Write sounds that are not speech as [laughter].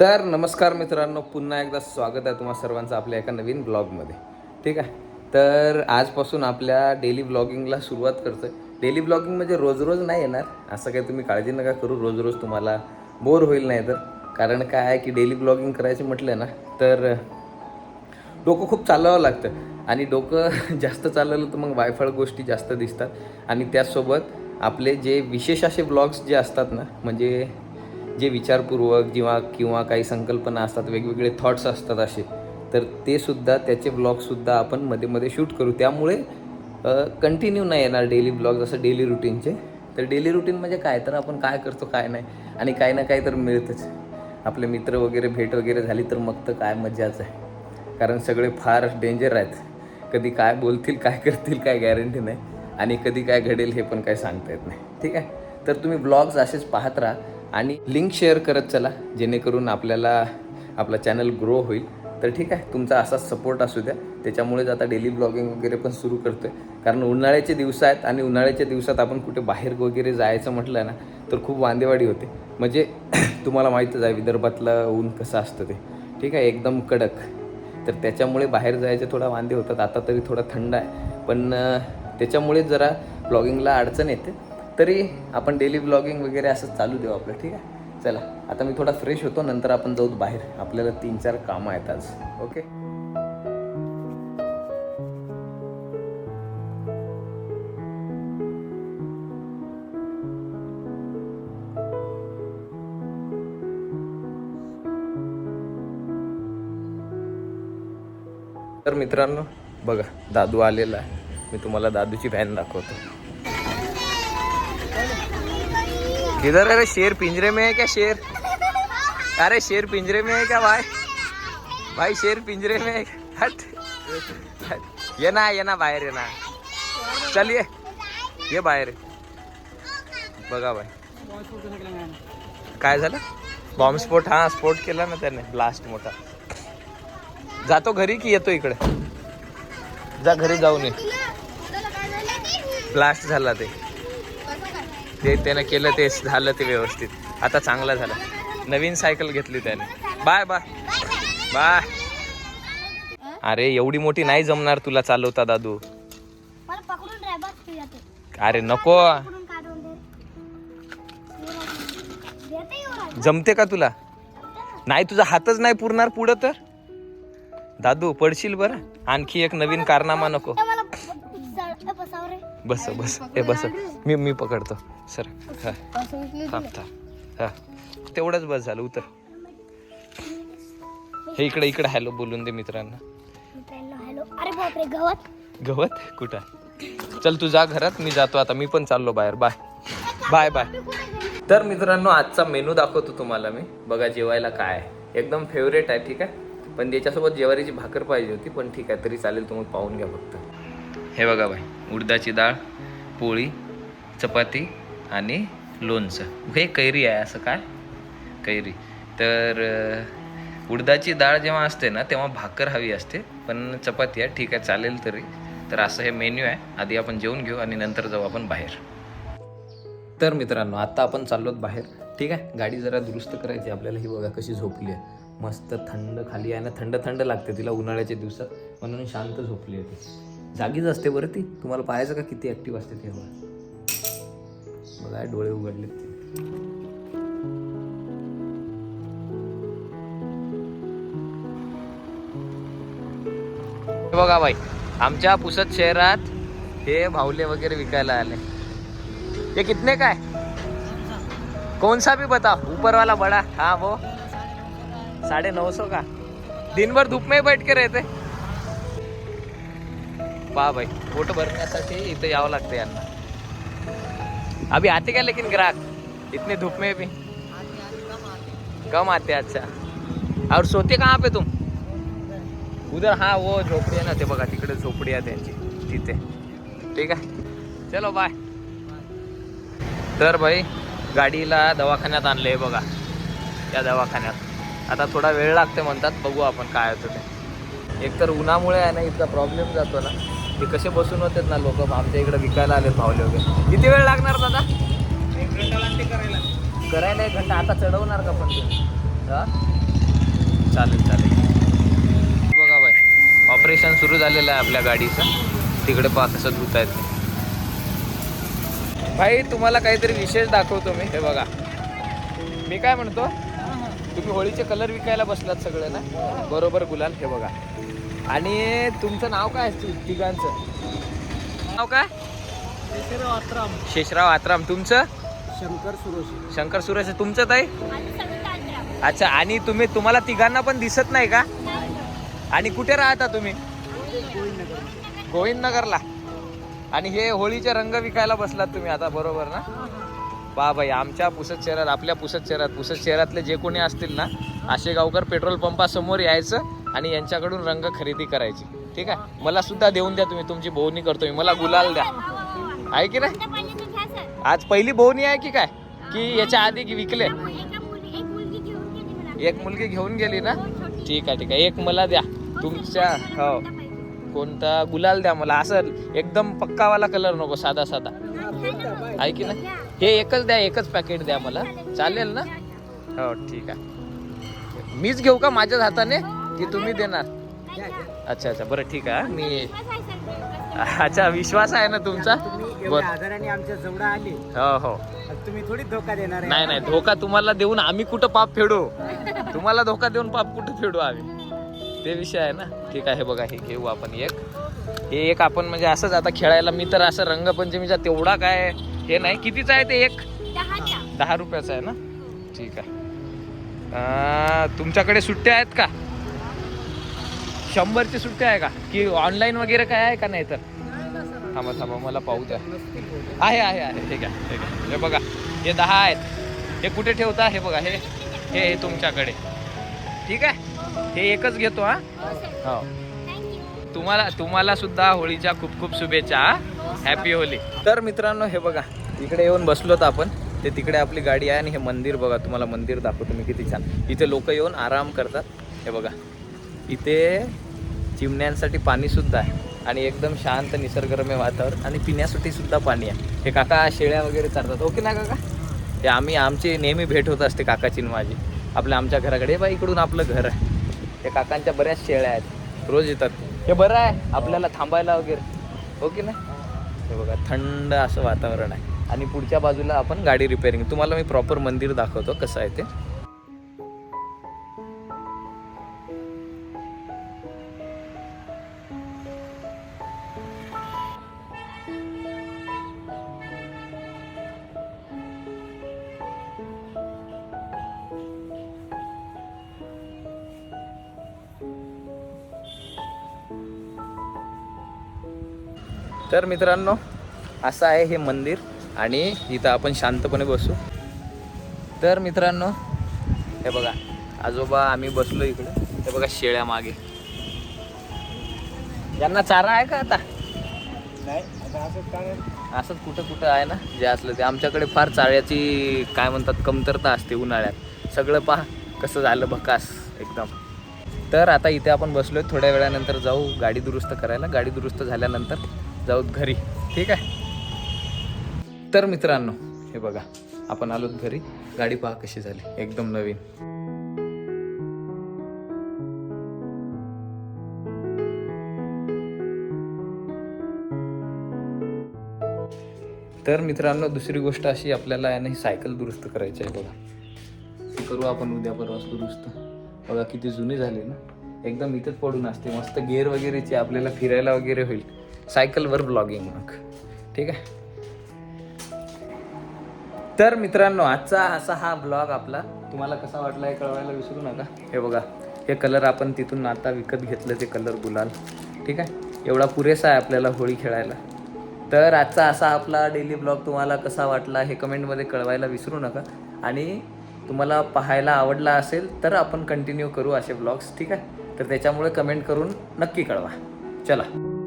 तर नमस्कार मित्रांनो पुन्हा एकदा स्वागत आहे तुम्हा सर्वांचं आपल्या एका नवीन ब्लॉगमध्ये. ठीक आहे? तर आजपासून आपल्या डेली ब्लॉगिंगला सुरुवात करतो आहे डेली ब्लॉगिंग म्हणजे रोज रोज नाही येणार असं काही तुम्ही काळजी नका करू रोज रोज तुम्हाला बोर होईल नाही तर. कारण काय आहे की डेली ब्लॉगिंग करायचं म्हटलं ना तर डोकं खूप चालवावं लागतं. आणि डोकं [laughs] जास्त चालवलं तर मग वायफळ गोष्टी जास्त दिसतात. आणि त्याचसोबत आपले जे विशेष असे ब्लॉग्स जे असतात ना म्हणजे जे विचारपूर्वक किंवा किंवा काही संकल्पना असतात वेगवेगळे थॉट्स असतात असे तर ते सुद्धा त्याचे ब्लॉगसुद्धा आपण मध्ये मध्ये शूट करू. त्यामुळे कंटिन्यू नाही येणार डेली ब्लॉग जसं डेली रुटीनचे तर डेली रुटीन म्हणजे काय? तर आपण काय करतो काय नाही? आणि काही ना काही तर मिळतच. आपले मित्र वगैरे भेट वगैरे झाली तर मग तर काय मजाच आहे. कारण सगळे फार डेंजर आहेत. कधी काय बोलतील काय करतील काय गॅरंटी नाही. आणि कधी काय घडेल हे पण काय सांगता येत नाही. ठीक आहे? तर तुम्ही ब्लॉग्स असेच पाहत राहा. आणि लिंक शेअर करत चला जेणेकरून आपल्याला आपला चॅनल ग्रो होईल. तर ठीक आहे तुमचा असाच सपोर्ट असू द्या. त्याच्यामुळेच आता डेली ब्लॉगिंग वगैरे पण सुरू करतो आहे कारण उन्हाळ्याचे दिवस आहेत आणि उन्हाळ्याच्या दिवसात आपण कुठे बाहेर वगैरे जायचं म्हटलं ना तर खूप वांदेवाडी होते. म्हणजे [clears throat] तुम्हाला माहीतच आहे विदर्भातलं ऊन कसं असतं ते. ठीक आहे एकदम कडक. तर त्याच्यामुळे बाहेर जायचे थोडा वांदे होतात. आता तरी थोडा थंड आहे. पण त्याच्यामुळे जरा ब्लॉगिंगला अडचण येते. तरी आपण डेली ब्लॉगिंग वगैरे असं चालू देऊ आपलं ठीक आहे? चला आता मी थोडा फ्रेश होतो नंतर आपण जाऊ बाहेर. आपल्याला तीन चार कामं आहेत आज ओके तर मित्रांनो बघा दादू आलेला आहे. मी तुम्हाला दादूची व्हॅन दाखवतो. इधर अरे शेर पिंजरे में है क्या शेर? अरे शेर पिंजरे में है क्या भाई? भाई शेर पिंजरे में है हट ये ना ये ना बाहेर ये ना। चलिए ये बाहेर बघा बाय काय झालं? बॉम्बस्फोट हा स्फोट केला ना त्याने ब्लास्ट मोठा. जातो घरी की येतो इकडे? जा घरी जाऊन ये. ब्लास्ट झाला ते. ते त्यानं केलं ते झालं ते व्यवस्थित. आता चांगला झाला. नवीन सायकल घेतली त्याने. बाय बाय बाय अरे एवढी मोठी नाही जमणार तुला चालवता दादू. अरे नको. जमते का तुला? नाही तुझा हातच नाही पुरणार पुढं तर? दादू पडशील बरं. आणखी एक नवीन कारनामा नको. बस बस. हे बस. मी मी पकडतो. सर हा. थांब थांब. हा. तेवढंच बस झालं उतर. हे इकडे इकडे हॅलो बोलून दे मित्रांना. अरे बापरे गवत? गवत? कुठं? चल तू जा घरात मी जातो आता. मी पण चाललो बाहेर. बाय. Bye bye. तर मित्रांनो आजचा मेनू दाखवतो तुम्हाला मी. बघा जेवायला काय एकदम फेवरेट आहे ठीक आहे? पण त्याच्यासोबत जेवारीची भाकर पाहिजे होती पण ठीक आहे तरी चालेल तुम्ही पाहून घ्या फक्त. हे बघा बाई उडदाची डाळ पोळी चपाती आणि लोणचं. हे कैरी आहे असं काय? कैरी. तर उडदाची डाळ जेव्हा असते ना तेव्हा भाकर हवी असते पण चपाती आहे ठीक आहे चालेल तरी. तर असं हे मेन्यू आहे. आधी आपण जेवून घेऊ आणि नंतर जाऊ आपण बाहेर. तर मित्रांनो आता आपण चाललोत बाहेर. ठीक आहे? गाडी जरा दुरुस्त करायची आपल्याला ही बघा कशी झोपली आहे. मस्त थंड खाली आहे ना थंड थंड लागते तिला उन्हाळ्याच्या दिवसात. म्हणून शांत झोपली आहे ती. जागीच असते बरं ती. तुम्हाला पाहायचं का किती ॲक्टिव्ह असते तेव्हा बघा डोळे उघडले बघा भाई आमच्या पुसद शहरात हे भावले वगैरे विकायला आले. ते कितने काय? है कौन सा भी बताओ ऊपर वाला बड़ा. हाँ वो हो. साढ़े नौ सौ का? दिन भर धूप में बैठ के रहते. पहा भाई पोट भरण्यासाठी इथं यावं लागतं यांना. अभी आते का लेकिन ग्राहक? इतने धूप में भी? कम आते अच्छा. और सोते कहाँ पे तुम? उधर हा वो झोपडी आहे ना ते बघा तिकडे झोपडी आहे त्यांची तिथे. ठीक आहे? चलो बाय तर भाई गाडीला दवाखान्यात आणले बघा. या दवाखान्यात. आता थोडा वेळ लागते म्हणतात बघू आपण काय होतं ते. एकतर उन्हामुळे आहे ना इतका प्रॉब्लेम जातो ना. ते कसे बसून होतात ना लोक? आमच्या इकडे विकायला आले भावले वगैरे. किती वेळ लागणार दादा? करायला एक घंटा. आता चढवणार का पण ते चालेल चालेल. बघा बाय ऑपरेशन सुरू झालेलं आहे आपल्या गाडीचं. तिकडे पाच असं धुत आहेत ते. भाई तुम्हाला काहीतरी विशेष दाखवतो मी. हे बघा. मी काय म्हणतो? तुम्ही होळीचे कलर विकायला बसलात सगळे ना? बरोबर गुलाल. हे बघा. आणि तुमचं नाव काय आहे ति- तिघांचं? नाव काय? शेषराव आत्राम. तुमचं? शंकर सुरोशी. शंकर सुरेश. तुमचं ताई. अच्छा आणि तुम्ही तुम्हाला तिघांना पण दिसत नाही का? आणि कुठे राहता तुम्ही? गोविंदनगरला. आणि हे होळीचे रंग विकायला बसलात तुम्ही आता बरोबर ना? पहा बाई आमच्या पुसत शहरात आपल्या पुसत शहरात पुसत शहरातले जे कोणी असतील ना असे गावकर पेट्रोल पंपासमोर यायचं आणि यांच्याकडून रंग खरेदी करायची. ठीक आहे? मला सुद्धा देऊन द्या तुम्ही. तुमची बोवणी करतो मी. मला गुलाल द्या. आहे की नाही? आज पहिली बोवणी आहे की काय? की याच्या आधी की विकले? एक मुलगी घेऊन गेली ना? ठीक आहे ठीक आहे. एक मला द्या. तुमच्या हो. कोणता? गुलाल द्या मला. असं एकदम पक्कावाला कलर नको साधा साधा. आहे की नाही? हे एकच द्या एकच पॅकेट द्या मला. चालेल ना? हो ठीक आहे. मीच घेऊ का माझ्याच हाताने? की तुम्ही देणार. अच्छा अच्छा. बरं ठीक आहे मी. अच्छा विश्वास आहे ना तुमचा? आमच्या जवळ आले. हो हो. तुम्ही थोडी धोका देणार नाही नाही. धोका तुम्हाला देऊन आम्ही कुठं पाप फेडू? तुम्हाला धोका देऊन पाप कुठं फेडू आम्ही? ते विषय आहे ना. ठीक आहे हे बघा हे घेऊ आपण एक. हे एक आपण म्हणजे असंच आता खेळायला मी तर असं रंगपंचमीचा तेवढा काय हे नाही. कितीचा आहे ते एक. दहा रुपयाचा आहे ना? ठीक आहे. तुमच्याकडे सुट्ट्या आहेत का? शंभरची सुट्ट्या आहे का? की ऑनलाईन वगैरे काय आहे का नाही तर? थांबा थांबा मला पाहू द्या. आहे आहे आहे. हे घ्या हे घ्या. हे बघा. हे दहा आहेत. हे कुठे ठेवता? हे बघा. हे हे हे तुमच्याकडे. ठीक आहे? हे एकच घेतो हा? हो. तुम्हाला तुम्हाला सुद्धा होळीच्या खूप खूप शुभेच्छा हॅपी होली. तर मित्रांनो हे बघा. इकडे येऊन बसलोत आपण. ते तिकडे आपली गाडी आहे आणि हे मंदिर बघा. तुम्हाला मंदिर दाखवतो मी किती छान. इथे लोक येऊन आराम करतात. हे बघा. इथे चिमण्यांसाठी पाणीसुद्धा आहे. आणि एकदम शांत निसर्गरम्य वातावरण. आणि पिण्यासाठी सुद्धा पाणी आहे. हे काका शेळ्या वगैरे चालतात ओके ना काका? ते आम्ही आमची नेहमी भेट होत असते काकाची माझी. आपल्या आमच्या घराकडे. बा इकडून आपलं घर आहे. त्या काकांच्या बऱ्याच शेळ्या आहेत. रोज येतात. हे बरं आहे. आपल्याला थांबायला वगैरे. ओके ना? हे बघा थंड असं वातावरण आहे. आणि पुढच्या बाजूला आपण गाडी रिपेअरिंग तुम्हाला मी प्रॉपर मंदिर दाखवतो. कसं आहे ते? तर मित्रांनो असं आहे हे मंदिर आणि इथं आपण शांतपणे बसू. तर मित्रांनो हे बघा आजोबा आम्ही बसलो इकडे. हे बघा शेळ्या मागे. यांना चारा आहे का आता? नाही असंच कुठं कुठं आहे ना जे असलं ते. आमच्याकडे फार चाऱ्याची काय म्हणतात कमतरता असते उन्हाळ्यात. सगळं पहा कसं झालं भकास एकदम. तर आता इथे आपण बसलोय. थोड्या वेळानंतर जाऊ गाडी दुरुस्त करायला. गाडी दुरुस्त झाल्यानंतर जाऊ घरी. ठीक आहे? तर मित्रांनो हे बघा आपण आलोत घरी. गाडी पहा कशी झाली. एकदम नवीन. तर मित्रांनो दुसरी गोष्ट अशी आपल्याला याने ही सायकल दुरुस्त करायची आहे बघा. ती करू आपण उद्या परवाच दुरुस्त. बघा किती जुनी झाली ना. एकदम इथंच पडून असते. मस्त गेअर वगैरेची आपल्याला फिरायला वगैरे होईल. सायकलवर ब्लॉगिंग मग. ठीक आहे? तर मित्रांनो आजचा असा हा ब्लॉग आपला. तुम्हाला कसा वाटला हे कळवायला विसरू नका. हे बघा हे कलर आपण तिथून आता विकत घेतलं ते कलर गुलाल. ठीक आहे? एवढा पुरेसा आहे आपल्याला होळी खेळायला. तर आजचा असा आपला डेली ब्लॉग तुम्हाला कसा वाटला हे कमेंटमध्ये कळवायला विसरू नका. आणि तुम्हाला पाहायला आवडला असेल तर आपण कंटिन्यू करू असे ब्लॉग्स ठीक आहे? तर त्याच्यामुळे कमेंट करून नक्की कळवा. चला.